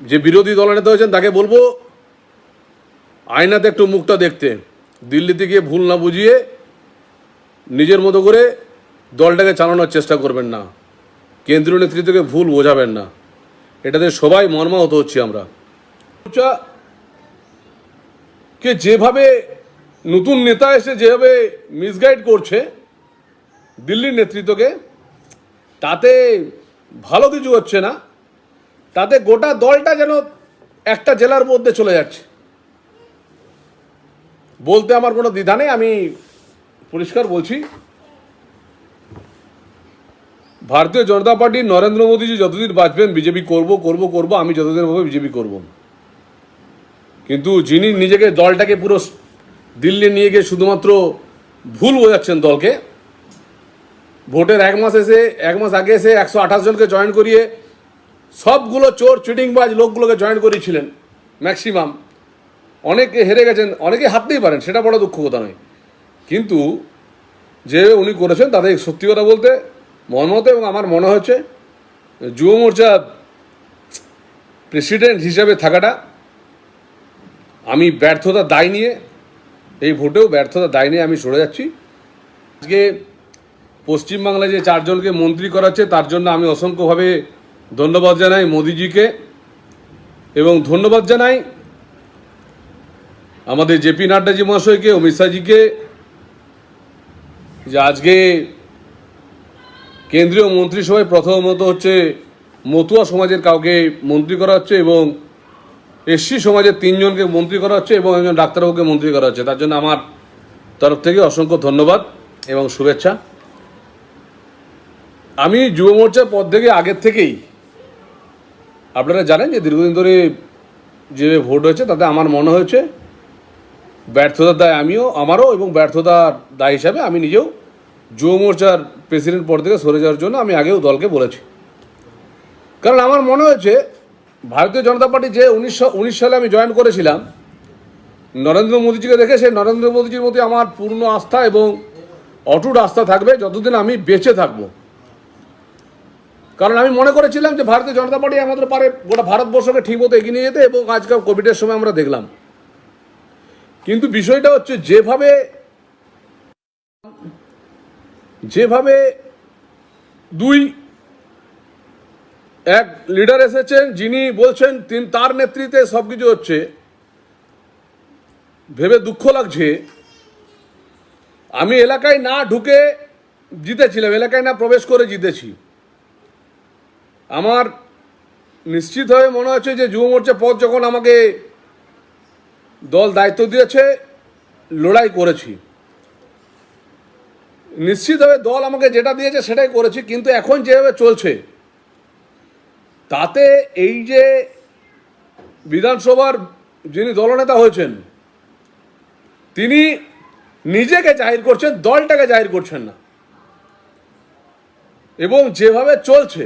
যে বিরোধী দলনেতা হয়েছেন, তাকে বলব, আয়নাতে একটু মুখটা দেখতে। দিল্লিতে গিয়ে ভুল না বুঝিয়ে নিজের মতো করে দলটাকে চালানোর চেষ্টা করবেন না। কেন্দ্রীয় নেতৃত্বকে ভুল বোঝাবেন না। এটাতে সবাই মর্মাহত হচ্ছি আমরা। কে যেভাবে নতুন নেতা এসে যেভাবে মিসগাইড করছে দিল্লির নেতৃত্বকে, তাতে ভালো কিছু হচ্ছে না। তাতে গোটা দলটা যেন একটা জেলার মধ্যে চলে যাচ্ছে। বলতে আমার কোনো দ্বিধা নেই, আমি পরিষ্কার বলছি। ভারতীয় জনতা পার্টি নরেন্দ্র মোদীজি যতদিন বাঁচবেন, বিজেপি করব করব করব, আমি যতদিন ভাবে বিজেপি করব। কিন্তু যিনি নিজেকে দলটাকে পুরো দিল্লি নিয়ে গিয়ে শুধুমাত্র ভুল বোঝাচ্ছেন দলকে, ভোটের এক মাস এসে, এক মাস আগে এসে একশো আঠাশ জনকে জয়েন করিয়ে সবগুলো চোর, চিটিংবাজ লোকগুলোকে জয়েন করিয়েছিলেন ম্যাক্সিমাম অনেকে হেরে গেছেন অনেকে হারতেই পারেন, সেটা বড় দুঃখ কথা নয়। কিন্তু যে উনি করেছেন তাদের সত্যি কথা বলতে মনমত এবং আমার মনে হচ্ছে যুব মোর্চা প্রেসিডেন্ট হিসাবে থাকাটা আমি ব্যর্থতার দায় নিয়ে, এই ভোটেও ব্যর্থতার দায় নিয়ে আমি সরে যাচ্ছি। আজকে পশ্চিমবাংলায় যে চারজনকে মন্ত্রী করাচ্ছে তার জন্য আমি অসংখ্যভাবে ধন্যবাদ জানাই মোদিজিকে এবং ধন্যবাদ জানাই আমাদের জেপি নাড্ডাজি মহাশয়কে, অমিত শাহজিকে, যে আজকে কেন্দ্রীয় মন্ত্রিসভায় প্রথমত হচ্ছে মতুয়া সমাজের কাউকে মন্ত্রী করা হচ্ছে এবং এসসি সমাজের তিনজনকে মন্ত্রী করা হচ্ছে এবং একজন ডাক্তারবাবুকে মন্ত্রী করা হচ্ছে। তার জন্য আমার তরফ থেকে অসংখ্য ধন্যবাদ এবং শুভেচ্ছা। আমি যুব মোর্চার পদ থেকে আগের থেকেই আপনারা জানেন যে দীর্ঘদিন ধরে যে ভোট হয়েছে, তাতে আমার মনে হয়েছে ব্যর্থতার দায় আমিও, আমারও এবং ব্যর্থতার দায় হিসাবে আমি নিজেও যুব মোর্চার প্রেসিডেন্ট পদ থেকে সরে যাওয়ার জন্য আমি আগেও দলকে বলেছি। কারণ আমার মনে হয়েছে ভারতীয় জনতা পার্টি যে উনিশশো, উনিশ সালে আমি জয়েন করেছিলাম, নরেন্দ্র মোদীজিকে দেখে সেই নরেন্দ্র মোদীজির প্রতি আমার পূর্ণ আস্থা এবং অটুট আস্থা থাকবে, যতদিন আমি বেঁচে থাকব। কারণ আমি মনে করেছিলাম যে ভারতীয় জনতা পার্টি আমাদের পারে গোটা ভারতবর্ষকে ঠিক মতো এগিয়ে নিয়ে যেতে এবং আজকাল কোভিডের সময় আমরা দেখলাম। কিন্তু বিষয়টা হচ্ছে যেভাবে যেভাবে দুই এক লিডার এসেছেন, যিনি বলছেন তিন তার নেতৃত্বে সব কিছু হচ্ছে, ভেবে দুঃখ লাগছে। আমি এলাকায় না ঢুকে জিতেছিলাম, এলাকায় না প্রবেশ করে জিতেছি। আমার নিশ্চিতভাবে মনে হচ্ছে যে যুব মোর্চা পদ যখন আমাকে দল দায়িত্ব দিয়েছে, লড়াই করেছি। নিশ্চিতভাবে দল আমাকে যেটা দিয়েছে সেটাই করেছি, কিন্তু এখন যেভাবে চলছে, তাতে এই যে বিধানসভার যিনি দলনেতা হয়েছেন, তিনি নিজেকে জাহির করছেন, দলটাকে জাহির করছেন না। এবং যেভাবে চলছে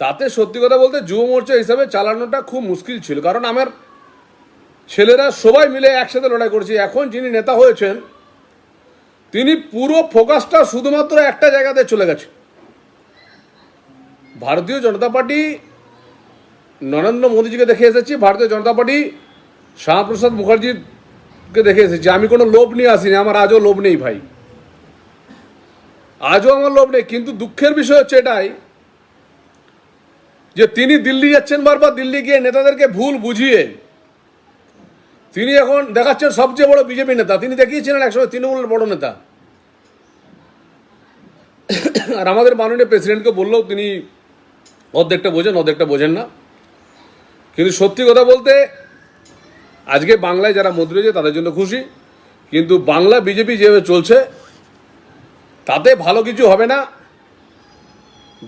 তাতে সত্যি কথা বলতে যুব মোর্চা হিসাবে চালানোটা খুব মুশকিল ছিল। কারণ আমার ছেলেরা সবাই মিলে একসাথে লড়াই করেছে। এখন যিনি নেতা হয়েছেন, তিনি পুরো ফোকাসটা শুধুমাত্র একটা জায়গাতে চলে গেছে। ভারতীয় জনতা পার্টি নরেন্দ্র মোদীজিকে দেখে এসেছি, ভারতীয় জনতা পার্টি শ্যামাপ্রসাদ মুখার্জিকে দেখে এসেছি। আমি কোনো লোভ নিয়ে আসিনি, আমার আজও লোভ নেই ভাই। আজও আমার লোভ নেই, কিন্তু দুঃখের বিষয় হচ্ছে এটাই যে তিনি দিল্লি যাচ্ছেন বারবার, দিল্লি গিয়ে নেতাদেরকে ভুল বুঝিয়ে। তিনি এখন দেখাচ্ছেন সবচেয়ে বড় বিজেপি নেতা। তিনি দেখিয়েছিলেন একসময় তৃণমূলের বড় নেতা। আর আমাদের মাননীয় প্রেসিডেন্টকে বললেও তিনি অর্ধেকটা বোঝেন অর্ধেকটা বোঝেন না। কিন্তু সত্যি কথা বলতে, আজকে বাংলায় যারা মন্ত্রী হয়েছে তাদের জন্য খুশি। কিন্তু বাংলা বিজেপি যেভাবে চলছে, তাতে ভালো কিছু হবে না।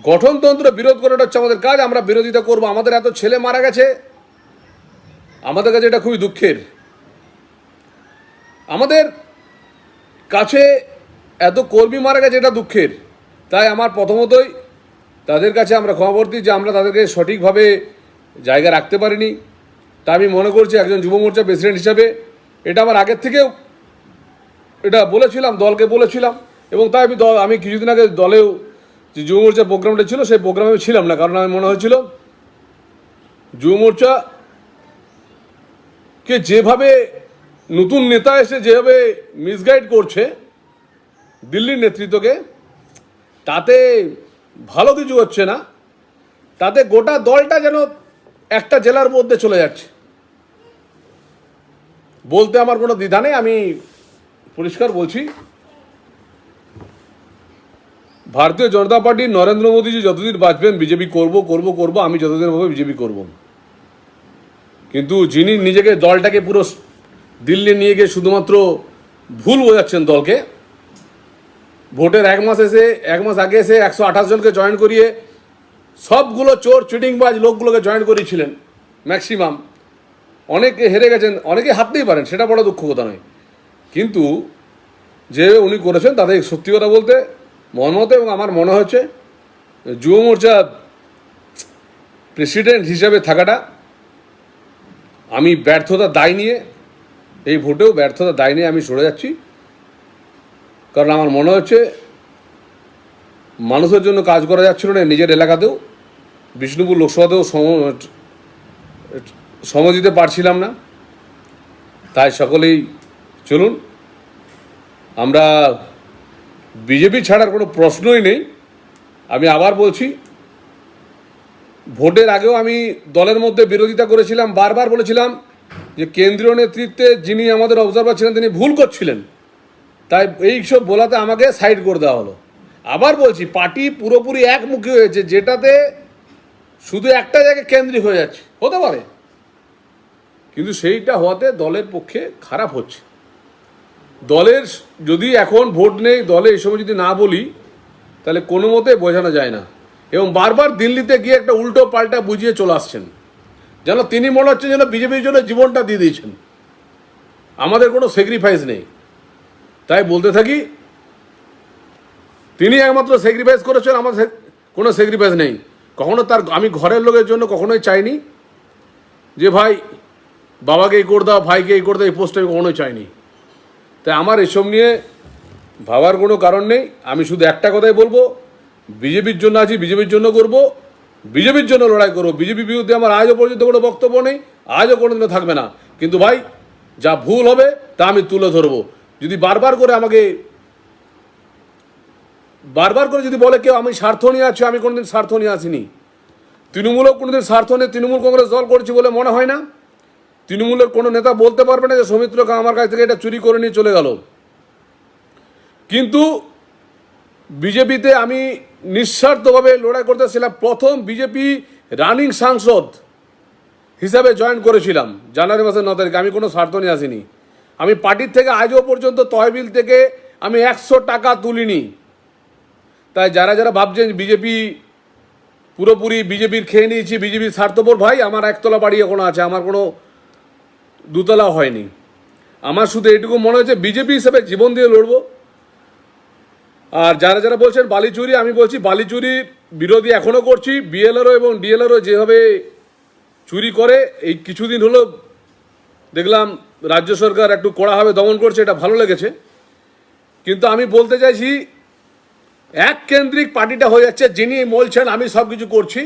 গঠনতন্ত্র বিরোধ করাটা হচ্ছে আমাদের কাজ, আমরা বিরোধিতা করব। আমাদের এত ছেলে মারা গেছে, আমাদের কাছে এটা খুবই দুঃখের। আমাদের কাছে এত কর্মী মারা গেছে, এটা দুঃখের। তাই আমার প্রথমতই তাদের কাছে আমরা ক্ষমাবর্তী যে আমরা তাদেরকে সঠিকভাবে জায়গা রাখতে পারিনি। তা আমি মনে করছি একজন যুব মোর্চা প্রেসিডেন্ট হিসাবে এটা আমার আগের থেকেও এটা বলেছিলাম, দলকে বলেছিলাম এবং তাই আমি দল আমি কিছুদিন আগে দলেও যে যুব মোর্চা প্রোগ্রামটা ছিল, সেই প্রোগ্রামে আমি ছিলাম না, কারণ আমি মনে হয়েছিল যুব মোর্চা কে যেভাবে নতুন নেতা এসে যেভাবে মিসগাইড করছে দিল্লির নেতৃত্বকে, তাতে ভালো কিছু হচ্ছে না, তাতে গোটা দলটা যেন একটা জেলার মধ্যে চলে যাচ্ছে। বলতে আমার কোনো দ্বিধা নেই, আমি পরিষ্কার বলছি ভারতীয় জনতা পার্টি নরেন্দ্র মোদীজি যতদিন বাঁচবেন, বিজেপি করব করব করব, আমি যতদিন ভাবে বিজেপি করব। কিন্তু যিনি নিজেকে দলটাকে পুরো দিল্লি নিয়ে গিয়ে শুধুমাত্র ভুল বোঝাচ্ছেন দলকে, ভোটের এক মাস এসে, এক মাস আগে এসে একশো আঠাশ জনকে জয়েন করিয়ে সবগুলো চোর, চিটিংবাজ লোকগুলোকে জয়েন করিয়েছিলেন ম্যাক্সিমাম অনেকে হেরে গেছেন, অনেকে হারতেই পারেন, সেটা বড় দুঃখ কথা নয়। কিন্তু যে উনি করেছেন তাদের সত্যি কথা বলতে মনমতে এবং আমার মনে হচ্ছে যুব মোর্চা প্রেসিডেন্ট হিসাবে থাকাটা আমি ব্যর্থতা দায় নিয়ে, এই ভোটেও ব্যর্থতা দায় নিয়ে আমি সরে যাচ্ছি। কারণ আমার মনে হচ্ছে মানুষের জন্য কাজ করা যাচ্ছিল না নিজের এলাকাতেও। বিষ্ণুপুর লোকসভাতেও সম সম দিতে পারছিলাম না। তাই সকলেই চলুন, আমরা বিজেপি ছাড়ার কোনো প্রশ্নই নেই। আমি আবার বলছি, ভোটের আগেও আমি দলের মধ্যে বিরোধিতা করেছিলাম, বারবার বলেছিলাম যে কেন্দ্রীয় নেতৃত্বে যিনি আমাদের অবজারভার ছিলেন, তিনি ভুল করছিলেন। তাই এই সব বলাতে আমাকে সাইড করে দেওয়া হলো। আবার বলছি, পার্টি পুরোপুরি একমুখী হয়েছে, যেটাতে শুধু একটা জায়গায় কেন্দ্রিক হয়ে যাচ্ছে, হতে পারে। কিন্তু সেইটা হওয়াতে দলের পক্ষে খারাপ হচ্ছে। দলের যদি এখন ভোট নেই, দলে এই সময় যদি না বলি, তাহলে কোনো মতে বোঝানো যায় না। এবং বারবার দিল্লিতে গিয়ে একটা উল্টো পাল্টা বুঝিয়ে চলে আসছেন। যেন তিনি মনে হচ্ছে যেন বিজেপির জন্য জীবনটা দিয়ে দিয়েছেন। আমাদের কোনো স্যাক্রিফাইস নেই। তাই বলতে থাকি, তিনি একমাত্র স্যাক্রিফাইস করেছেন, আমার কোনো স্যাক্রিফাইস নেই। কখনো তার, আমি ঘরের লোকের জন্য কখনোই চাইনি যে ভাই, বাবাকে এই করে দাও, ভাইকে এই করে দাও, এই পোস্টটা আমি কখনোই চাইনি। তাই আমার এসব নিয়ে ভাবার কোনো কারণ নেই। আমি শুধু একটা কথাই বলব, বিজেপির জন্য আছি, বিজেপির জন্য করব, বিজেপির জন্য লড়াই করব। বিজেপির বিরুদ্ধে আমার আজও পর্যন্ত কোনো বক্তব্য নেই, আজও কোনোদিনও থাকবে না। কিন্তু ভাই, যা ভুল হবে তা আমি তুলে ধরবো। যদি বারবার করে আমাকে, বারবার করে যদি বলে কেউ, আমি স্বার্থ নিয়ে আছি, আমি কোনোদিন স্বার্থ নিয়ে আসিনি। তৃণমূলও কোনোদিন স্বার্থ নিয়ে তৃণমূল কংগ্রেস দল করছি বলে মনে হয় না। তৃণমূলের কোনো নেতা বলতে পারবে না যে সৌমিত্রকে আমার কাছ থেকে এটা চুরি করে নিয়ে চলে গেল। কিন্তু বিজেপিতে আমি নিঃস্বার্থভাবে লড়াই করতেছিলাম প্রথম বিজেপি রানিং সাংসদ হিসাবে জয়েন করেছিলাম, জানুয়ারি মাসের ন তারিখে। আমি কোনো স্বার্থ নিয়ে আসিনি। আমি পার্টির থেকে আজও পর্যন্ত তহবিল থেকে আমি একশো টাকা তুলিনি। তাই যারা যারা ভাবছেন বিজেপি পুরোপুরি বিজেপির খেয়ে নিয়েছি, বিজেপির স্বার্থপর ভাই, আমার একতলা বাড়ি এখনও আছে। আমার কোনো দুতলা হয়নি। আমার শুধু এইটুকু মনে হচ্ছে বিজেপি হিসেবে জীবন দিয়ে লড়ব। আর যারা যারা বলছেন বালি চুরি, আমি বলছি বালি চুরির বিরোধী এখনও করছি। বিএলআরও এবং ডিএলআরও যেভাবে চুরি করে, এই কিছুদিন হলো দেখলাম রাজ্য সরকার একটু কড়াভাবে দমন করছে, এটা ভালো লেগেছে। কিন্তু আমি বলতে চাইছি, এক কেন্দ্রিক পার্টিটা হয়ে যাচ্ছে, যিনি বলছেন আমি সব কিছু করছি,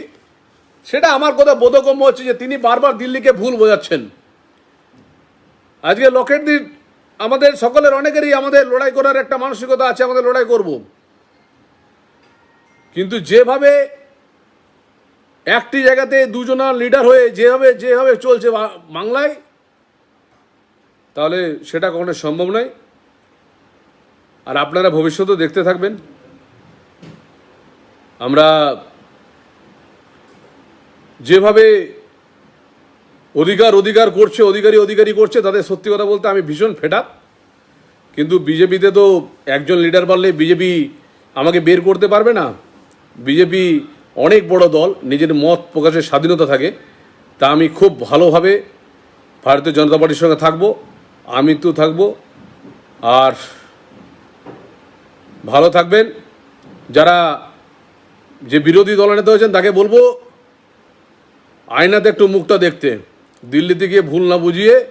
সেটা আমার কথা বোধগম্য হচ্ছে যে তিনি বারবার দিল্লিকে ভুল বোঝাচ্ছেন। আজকে লকেট দিন, আমাদের সকলের অনেকেরই আমাদের লড়াই করার একটা মানসিকতা আছে, আমাদের লড়াই করব। কিন্তু যেভাবে একটি জায়গাতে দুজনা লিডার হয়ে যেভাবে যেভাবে চলছে বাংলায়, তাহলে সেটা কখনো সম্ভব নয়। আর আপনারা ভবিষ্যতেও দেখতে থাকবেন। আমরা যেভাবে অধিকার অধিকার করছে, অধিকারী অধিকারী করছে, তাদের সত্যি কথা বলতে আমি ভীষণ ফেটা কিন্তু বিজেপিতে তো একজন লিডার বাড়লে বিজেপি আমাকে বের করতে পারবে না। বিজেপি অনেক বড় দল, নিজের মত প্রকাশের স্বাধীনতা থাকে। তা আমি খুব ভালোভাবে ভারতীয় জনতা পার্টির সঙ্গে থাকব, আমি তো থাকব। আর ভালো থাকবেন। যারা যে বিরোধী দলনেতা হয়েছেন, তাকে বলব, আয়নাতে একটু মুখটা দেখতে। দিল্লিতে গিয়ে ভুল না বুঝিয়ে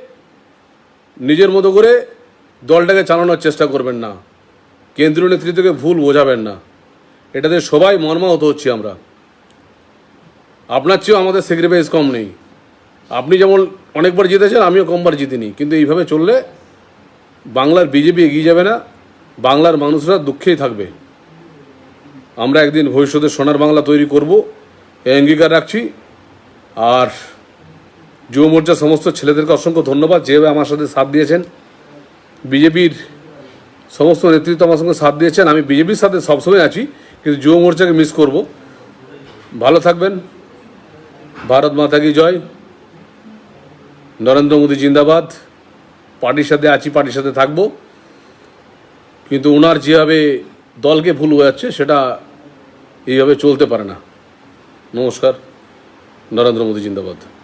নিজের মতো করে দলটাকে চালানোর চেষ্টা করবেন না। কেন্দ্রীয় নেতৃত্বকে ভুল বোঝাবেন না। এটাতে সবাই মর্মাহত হচ্ছি আমরা। আপনার চেয়েও আমাদের সেক্রিফাইস কম নেই। আপনি যেমন অনেকবার জিতেছেন, আমিও কমবার জিতিনি। কিন্তু এইভাবে চললে বাংলার বিজেপি এগিয়ে যাবে না, বাংলার মানুষরা দুঃখেই থাকবে। আমরা একদিন ভবিষ্যতে সোনার বাংলা তৈরি করব এই অঙ্গীকার রাখছি। আর যুব মোর্চার সমস্ত ছেলেদেরকে অসংখ্য ধন্যবাদ যেভাবে আমার সাথে সাথ দিয়েছেন। বিজেপির সমস্ত নেতৃত্ব আমার সঙ্গে সাথ দিয়েছেন। আমি বিজেপির সাথে সবসময় আছি, কিন্তু যুব মোর্চাকে মিস করব। ভালো থাকবেন। ভারত মাতা কি জয়। নরেন্দ্র মোদী জিন্দাবাদ। পার্টির সাথে আছি, পার্টির সাথে থাকব। কিন্তু ওনার যেভাবে দলকে ভুল হয়ে যাচ্ছে সেটা এইভাবে চলতে পারে না। নমস্কার। নরেন্দ্র মোদী জিন্দাবাদ।